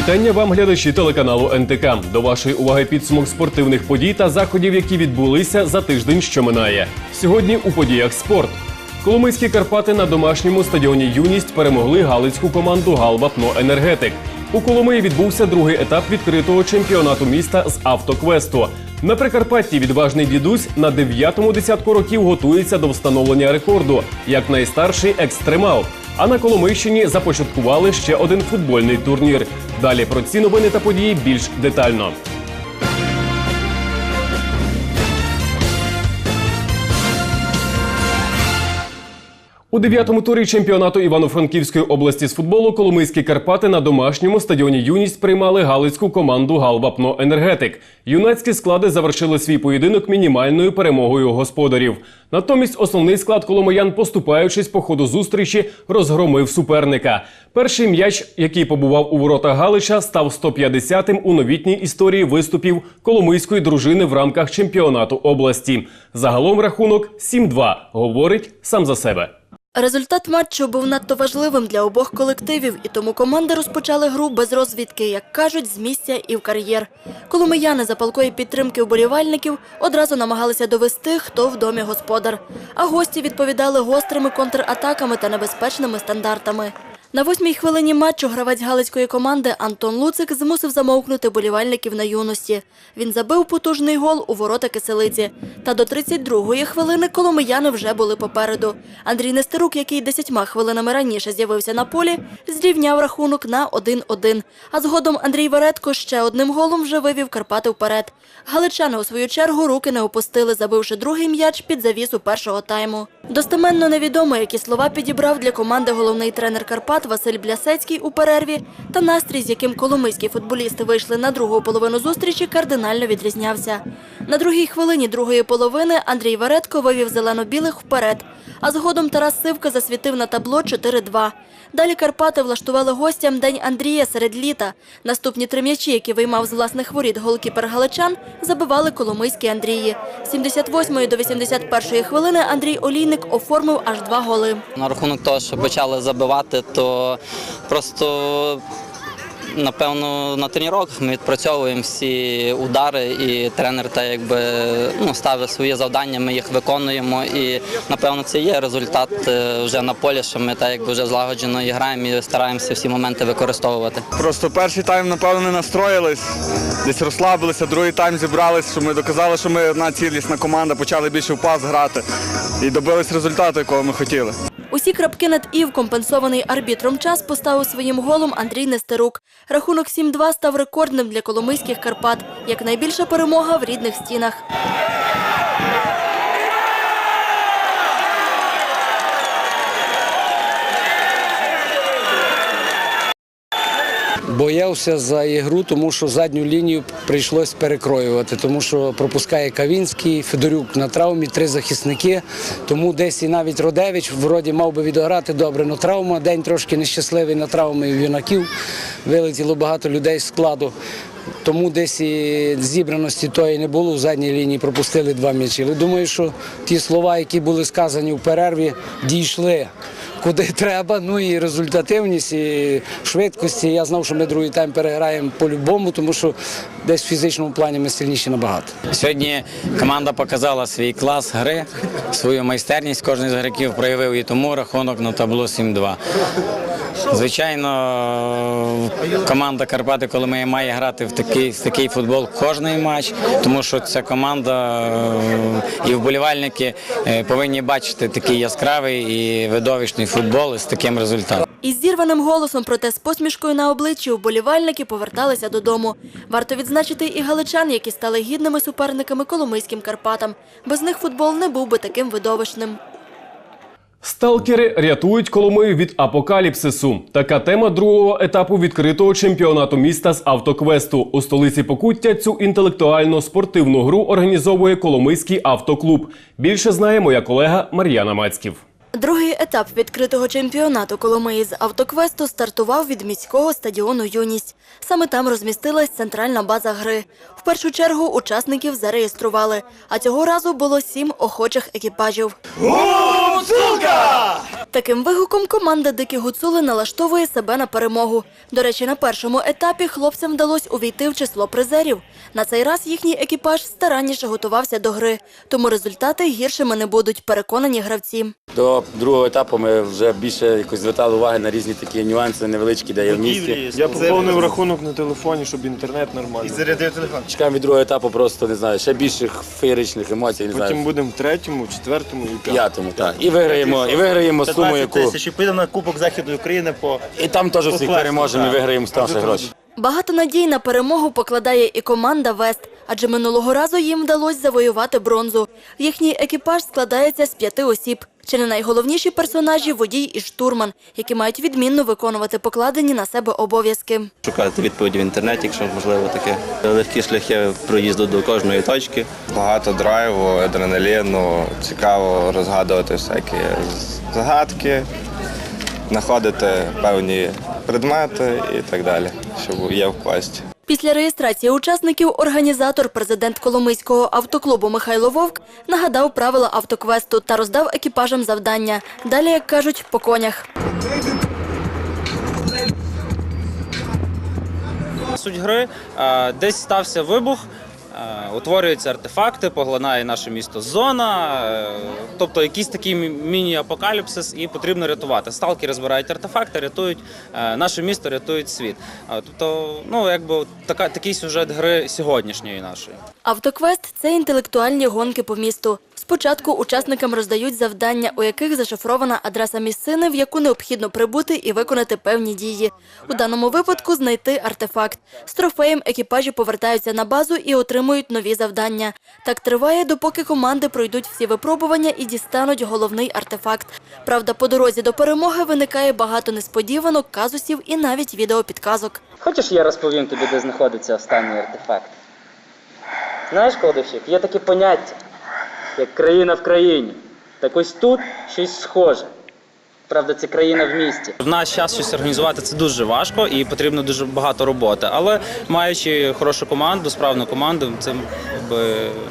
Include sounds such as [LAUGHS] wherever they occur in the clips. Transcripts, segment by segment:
Вітання вам, глядачі телеканалу НТК. До вашої уваги підсумок спортивних подій та заходів, які відбулися за тиждень, що минає. Сьогодні у подіях спорт. Коломийські Карпати на домашньому стадіоні Юність перемогли галицьку команду Галвапно Енергетик. У Коломиї відбувся другий етап відкритого чемпіонату міста з автоквесту. На Прикарпатті відважний дідусь на дев'ятому десятку років готується до встановлення рекорду як найстарший екстремал. А на Коломийщині започаткували ще один футбольний турнір. Далі про ці новини та події більш детально. Дев'ятому турі чемпіонату Івано-Франківської області з футболу Коломийські Карпати на домашньому стадіоні Юність приймали галицьку команду Галвапно Енергетик. Юнацькі склади завершили свій поєдинок мінімальною перемогою господарів. Натомість основний склад коломиян, поступаючись по ходу зустрічі, розгромив суперника. Перший м'яч, який побував у воротах Галича, став 150-тим у новітній історії виступів коломийської дружини в рамках чемпіонату області. Загалом рахунок 7-2, говорить сам за себе. Результат матчу був надто важливим для обох колективів, і тому команди розпочали гру без розвідки, як кажуть, з місця і в кар'єр. Коломияни за палкої підтримки вболівальників одразу намагалися довести, хто в домі господар. А гості відповідали гострими контратаками та небезпечними стандартами. На восьмій хвилині матчу гравець галицької команди Антон Луцик змусив замовкнути болівальників на юності. Він забив потужний гол у ворота киселиці. Та до 32-ї хвилини коломияни вже були попереду. Андрій Нестерук, який десятьма хвилинами раніше з'явився на полі, зрівняв рахунок на 1-1. А згодом Андрій Веретко ще одним голом вже вивів Карпати вперед. Галичани у свою чергу руки не опустили, забивши другий м'яч під завісу першого тайму. Достеменно невідомо, які слова підібрав для команди головний тренер Карпат Василь Блясецький у перерві, та настрій, з яким коломийські футболісти вийшли на другу половину зустрічі, кардинально відрізнявся. На другій хвилині другої половини Андрій Веретко вивів зелено-білих вперед, а згодом Тарас Сивка засвітив на табло 4-2. Далі Карпати влаштували гостям День Андрія серед літа. Наступні три м'ячі, які виймав з власних воріт голкіпер галичан, забивали коломийські Андрії. З 78 до 81 хвилини Андрій Олійник оформив аж два голи. На рахунок того, що почали забивати, то просто напевно на тренуваннях ми відпрацьовуємо всі удари, і тренер та якби ну, ставить свої завдання, ми їх виконуємо. І напевно це є результат е, вже на полі, що ми так якби вже злагоджено і граємо і стараємося всі моменти використовувати. Просто перший тайм, напевно, не настроїлись, десь розслабилися, другий тайм зібрались, що ми доказали, що ми одна цілісна команда, почали більше в пас грати і добились результату, якого ми хотіли. Усі крапки над «і» в компенсований арбітром час поставив своїм голом Андрій Нестерук. Рахунок 7-2 став рекордним для коломийських Карпат, як найбільша перемога в рідних стінах. Боявся за ігру, тому що задню лінію прийшлось перекроювати, тому що пропускає Кавінський, Федорюк на травмі, три захисники. Тому десь і навіть Родевич вроді мав би відіграти добре, але травма, день трошки нещасливий на травми юнаків. Вилетіло багато людей з складу. Тому десь і зібраності тої не було в задній лінії, пропустили два м'ячі. Думаю, що ті слова, які були сказані в перерві, дійшли куди треба. Ну і результативність, і швидкості. Я знав, що ми другий тайм переграємо по-любому, тому що десь в фізичному плані ми сильніші набагато. Сьогодні команда показала свій клас гри, свою майстерність. Кожен з гравців проявив і тому рахунок на табло 7-2. Звичайно, команда Карпати Коломия має грати в такий, в такий футбол кожний матч, тому що ця команда е, і вболівальники е, повинні бачити такий яскравий і видовищний футбол з таким результатом. Із зірваним голосом, проте з посмішкою на обличчі вболівальники поверталися додому. Варто відзначити і галичан, які стали гідними суперниками коломийським Карпатам. Без них футбол не був би таким видовищним. Сталкери рятують Коломию від апокаліпсису. Така тема другого етапу відкритого чемпіонату міста з автоквесту. У столиці Покуття цю інтелектуально-спортивну гру організовує Коломийський автоклуб. Більше знає моя колега Мар'яна Мацьків. Другий етап відкритого чемпіонату Коломиї з автоквесту стартував від міського стадіону Юність. Саме там розмістилась центральна база гри. В першу чергу учасників зареєстрували, а цього разу було сім охочих екіпажів. Таким вигуком команда Дикі Гуцули налаштовує себе на перемогу. До речі, на першому етапі хлопцям вдалося увійти в число призерів. На цей раз їхній екіпаж старанніше готувався до гри, тому результати гіршими не будуть, переконані гравці. До другого етапу ми вже більше якось звертали уваги на різні такі нюанси невеличкі, де є в місті. Я поповнив рахунок на телефоні, щоб інтернет нормальний. Зарядив телефон. Чекаємо від другого етапу просто не знаю, ще більших феєричних емоцій, не Потім знаю. будемо в третьому, четвертому і п'ятому. П'ятому, так. І виграємо, і виграємо суму, 15 яку. тисяч і підемо на Кубок Західної України по І там теж всіх переможемо і виграємо старші гроші. Багато надій на перемогу покладає і команда Вест, адже минулого разу їм вдалося завоювати бронзу. Їхній екіпаж складається з п'яти осіб. Чи не найголовніші персонажі водій і штурман, які мають відмінно виконувати покладені на себе обов'язки. Шукати відповіді в інтернеті, якщо можливо таке. Легкі шляхи проїзду до кожної точки. Багато драйву, адреналіну, цікаво розгадувати всякі загадки, знаходити певні предмети і так далі, щоб є в пласті. Після реєстрації учасників організатор, президент Коломийського автоклубу Михайло Вовк нагадав правила автоквесту та роздав екіпажам завдання. Далі, як кажуть, по конях. Суть гри десь стався вибух. Е, Утворюються артефакти, поглинає наше місто зона, е, тобто якийсь такий міні-апокаліпсис, і потрібно рятувати. Сталкери збирають артефакти, рятують е, наше місто, рятують світ. Тобто, ну якби така такий сюжет гри сьогоднішньої нашої. Автоквест це інтелектуальні гонки по місту. Спочатку учасникам роздають завдання, у яких зашифрована адреса місцини, в яку необхідно прибути і виконати певні дії. У даному випадку знайти артефакт. З трофеєм екіпажі повертаються на базу і отримують нові завдання. Так триває, допоки команди пройдуть всі випробування і дістануть головний артефакт. Правда, по дорозі до перемоги виникає багато несподіванок, казусів і навіть відеопідказок. Хочеш, я розповім тобі, де знаходиться останній артефакт? Знаєш, Кладовщик, є таке поняття, як країна в країні. Так ось тут щось схоже. Правда, це країна в місті. В наш час щось організувати це дуже важко і потрібно дуже багато роботи. Але маючи хорошу команду, справну команду, це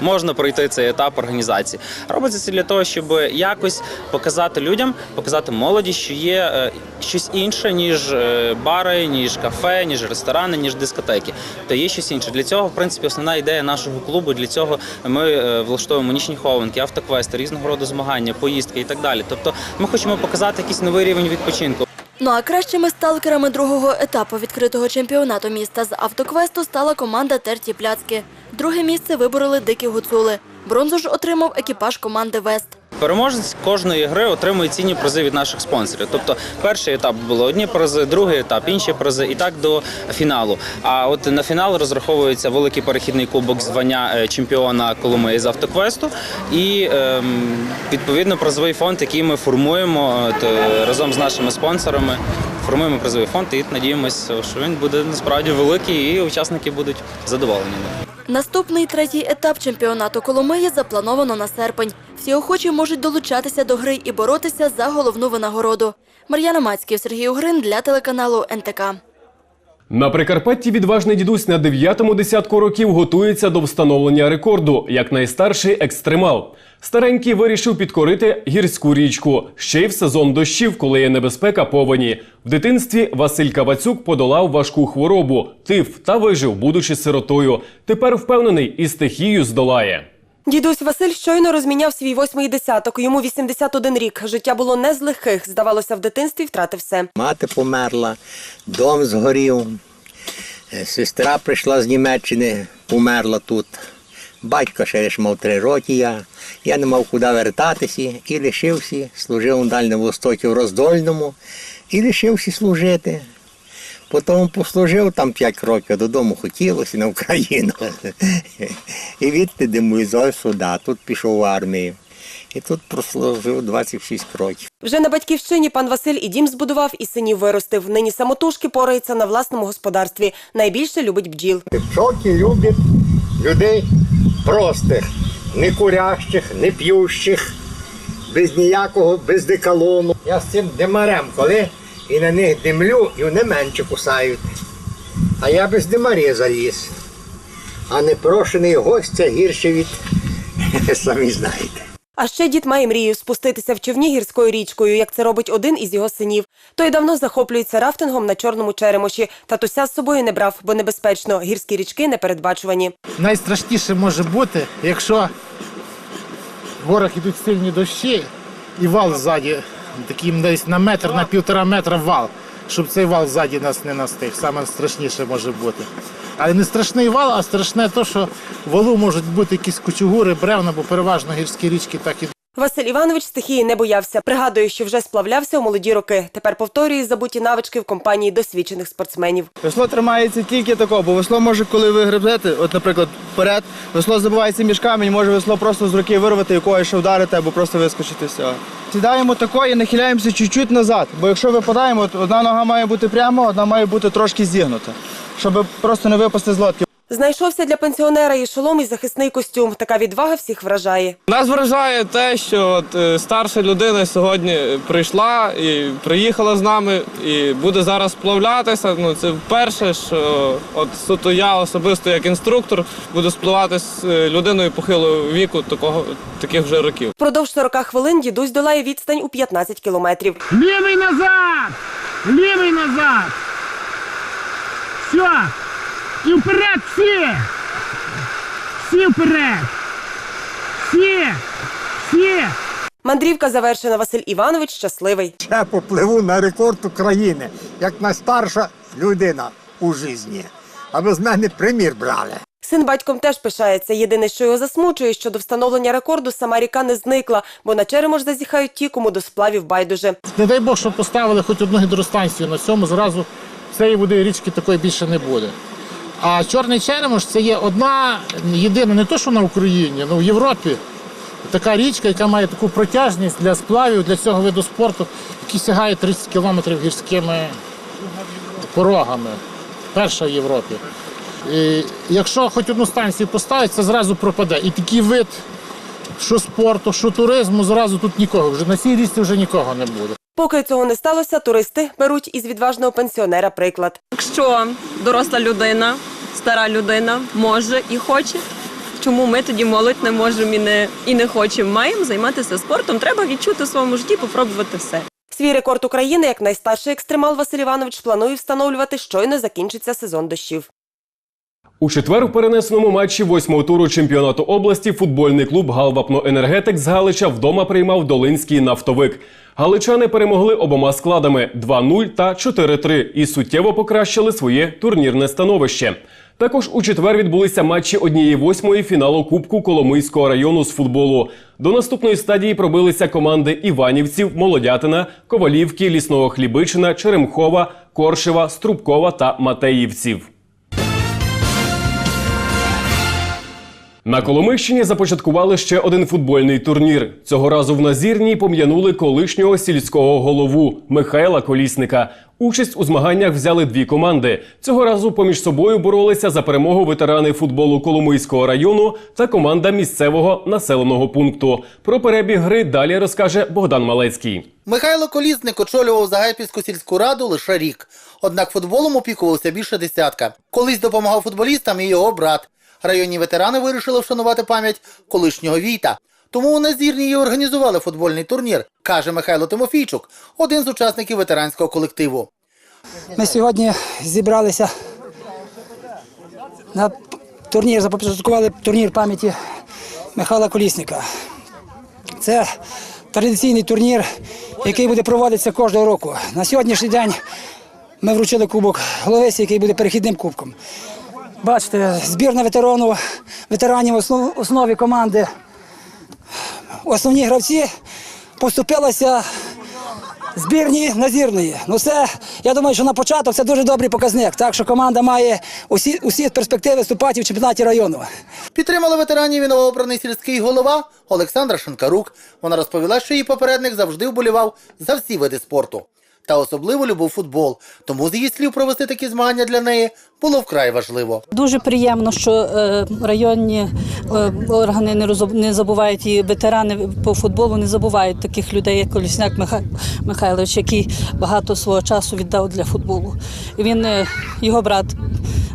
можна пройти цей етап організації. Робиться це для того, щоб якось показати людям, показати молоді, що є е, щось інше, ніж е, бари, ніж кафе, ніж ресторани, ніж дискотеки. То є щось інше. Для цього, в принципі, основна ідея нашого клубу. Для цього ми е, влаштовуємо нічні хованки, автоквести, різного роду змагання, поїздки і так далі. Тобто, ми хочемо показати якийсь новий рівень відпочинку. Ну а кращими сталкерами другого етапу відкритого чемпіонату міста з автоквесту стала команда Терті Пляцки. Друге місце вибороли дикі гуцули. Бронзу ж отримав екіпаж команди Вест. Переможець кожної гри отримує цінні призи від наших спонсорів. Тобто, перший етап були одні призи, другий етап інші призи, і так до фіналу. А от на фінал розраховується великий перехідний кубок звання е, чемпіона Коломиї з автоквесту і ем, відповідно призовий фонд, який ми формуємо от, е, разом з нашими спонсорами. Формуємо призовий фонд і надіємося, що він буде насправді великий, і учасники будуть задоволені. Наступний третій етап чемпіонату Коломиї заплановано на серпень. Всі охочі можуть долучатися до гри і боротися за головну винагороду. Мар'яна Мацьків, Сергій Угрин для телеканалу НТК. На Прикарпатті відважний дідусь на дев'ятому десятку років готується до встановлення рекорду як найстарший екстремал. Старенький вирішив підкорити гірську річку ще й в сезон дощів, коли є небезпека повені. В дитинстві Василь Кавацюк подолав важку хворобу, тиф та вижив, будучи сиротою. Тепер впевнений, і стихію здолає. Дідусь Василь щойно розміняв свій восьмий десяток. Йому 81 рік. Життя було не з легких. Здавалося, в дитинстві втратив все. Мати померла, дом згорів, е, сестра прийшла з Німеччини, померла тут. Батько ще лише мав три роки, я, я не мав куди вертатися і лишився, служив у Дальньому Востокі в Роздольному і лишився служити. Потім послужив там 5 років, додому хотілося на Україну. І відти демобілізував сюди, тут пішов в армію. І тут прослужив 26 років. Вже на батьківщині пан Василь і дім збудував, і синів виростив. Нині самотужки порається на власному господарстві. Найбільше любить бджіл. Пчоки люблять людей простих, не курящих, не п'ющих, без ніякого, без деколону. Я з цим димарем, коли і на них димлю, і вони менше кусають. А я без димаря заліз. А непрошений гость це гірше від [LAUGHS] самі знаєте. А ще дід має мрію спуститися в човні гірською річкою, як це робить один із його синів. Той давно захоплюється рафтингом на чорному черемоші. Татуся з собою не брав, бо небезпечно. Гірські річки непередбачувані. Найстрашніше може бути, якщо в горах йдуть сильні дощі і вал ззаді, такий десь на метр, на півтора метра вал, щоб цей вал ззаді нас не настиг. Саме страшніше може бути. Але не страшний вал, а страшне те, що валу можуть бути якісь кучугури, бревна, бо переважно гірські річки так і Василь Іванович стихії не боявся. Пригадує, що вже сплавлявся у молоді роки. Тепер повторює забуті навички в компанії досвідчених спортсменів. Весло тримається тільки тако, бо весло може, коли ви гребете, от, наприклад, вперед, весло забивається між камінь, може весло просто з руки вирвати, якогось ще вдарити або просто вискочити з цього. Сідаємо тако і нахиляємося чуть-чуть назад, бо якщо випадаємо, одна нога має бути прямо, одна має бути трошки зігнута, щоб просто не випасти з лодки. Знайшовся для пенсіонера і шолом, і захисний костюм. Така відвага всіх вражає. Нас вражає те, що от, е, старша людина сьогодні прийшла і приїхала з нами, і буде зараз сплавлятися. Ну це вперше, що от суто я особисто як інструктор буду спливати з е, людиною похилого віку, такого таких вже років. Впродовж 40 хвилин дідусь долає відстань у 15 кілометрів. Лівий назад! Лівий назад! Все! І вперед всі! Всі вперед! Всі! Всі! Мандрівка завершена. Василь Іванович щасливий. Я попливу на рекорд України, як найстарша людина у житті. Аби з мене примір брали. Син батьком теж пишається. Єдине, що його засмучує, що до встановлення рекорду сама ріка не зникла, бо на черемош зазіхають ті, кому до сплавів байдуже. Не дай Бог, щоб поставили хоч одну гідростанцію на цьому, зразу цієї води річки такої більше не буде. А Чорний Черемош це є одна єдина, не то, що на Україні, але в Європі. Така річка, яка має таку протяжність для сплавів, для цього виду спорту, який сягає 30 кілометрів гірськими порогами. Перша в Європі. І якщо хоч одну станцію поставити, це зразу пропаде. І такий вид, що спорту, що туризму, зразу тут нікого. Вже на цій річці вже нікого не буде. Поки цього не сталося, туристи беруть із відважного пенсіонера приклад. Якщо доросла людина, стара людина може і хоче, чому ми тоді молодь не можемо і не, і не хочемо? Маємо займатися спортом, треба відчути в своєму житті, попробувати все. Свій рекорд України як найстарший екстремал Василь Іванович планує встановлювати, щойно закінчиться сезон дощів. У четвер у перенесеному матчі восьмого туру чемпіонату області футбольний клуб Галвапно Енергетик з Галича вдома приймав Долинський нафтовик. Галичани перемогли обома складами 2-0 та 4-3 і суттєво покращили своє турнірне становище. Також у четвер відбулися матчі однієї восьмої фіналу Кубку Коломийського району з футболу. До наступної стадії пробилися команди Іванівців, Молодятина, Ковалівки, Лісного Хлібичина, Черемхова, Коршева, Струбкова та Матеївців. На Коломищині започаткували ще один футбольний турнір. Цього разу в Назірній пом'янули колишнього сільського голову Михайла Колісника. Участь у змаганнях взяли дві команди. Цього разу поміж собою боролися за перемогу ветерани футболу Коломийського району та команда місцевого населеного пункту. Про перебіг гри далі розкаже Богдан Малецький. Михайло Колісник очолював Загайпільську сільську раду лише рік. Однак футболом опікувався більше десятка. Колись допомагав футболістам і його брат. Районні ветерани вирішили вшанувати пам'ять колишнього війта. Тому у Назірній і організували футбольний турнір, каже Михайло Тимофійчук, один з учасників ветеранського колективу. Ми сьогодні зібралися на турнір, започаткували турнір пам'яті Михайла Колісника. Це традиційний турнір, який буде проводитися кожного року. На сьогоднішній день ми вручили кубок Головесі, який буде перехідним кубком. Бачите, збірна ветерану, ветеранів основ- основі команди. Основні гравці поступилися збірні назірної. Ну це, я думаю, що на початок це дуже добрий показник. Так що команда має усі, усі перспективи виступати в чемпіонаті району. Підтримали ветеранів і новообраний сільський голова Олександра Шинкарук. Вона розповіла, що її попередник завжди вболівав за всі види спорту. Та особливо любив футбол. Тому з її слів провести такі змагання для неї було вкрай важливо. Дуже приємно, що е, районні е, органи не, забувають і ветерани по футболу не забувають таких людей, як Колісняк Миха- Михайлович, який багато свого часу віддав для футболу. Він, е, його брат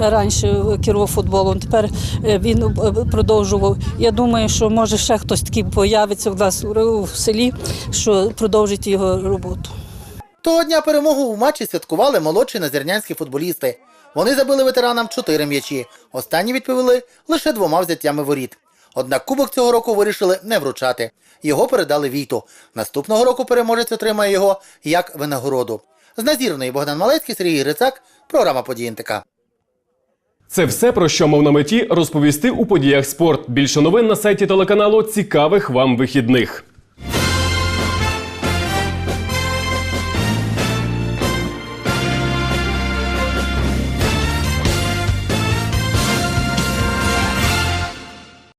раніше керував футболом. Тепер він продовжував. Я думаю, що може ще хтось такий появиться в нас у селі, що продовжить його роботу. Того дня перемогу у матчі святкували молодші назірнянські футболісти. Вони забили ветеранам чотири м'ячі. Останні відповіли лише двома взяттями воріт. Однак кубок цього року вирішили не вручати. Його передали Війту. Наступного року переможець отримає його як винагороду. З Назірної Богдан Малецький, Сергій Грицак, програма «Події НТК». Це все про що мав на меті розповісти у подіях спорт. Більше новин на сайті телеканалу. Цікавих вам вихідних.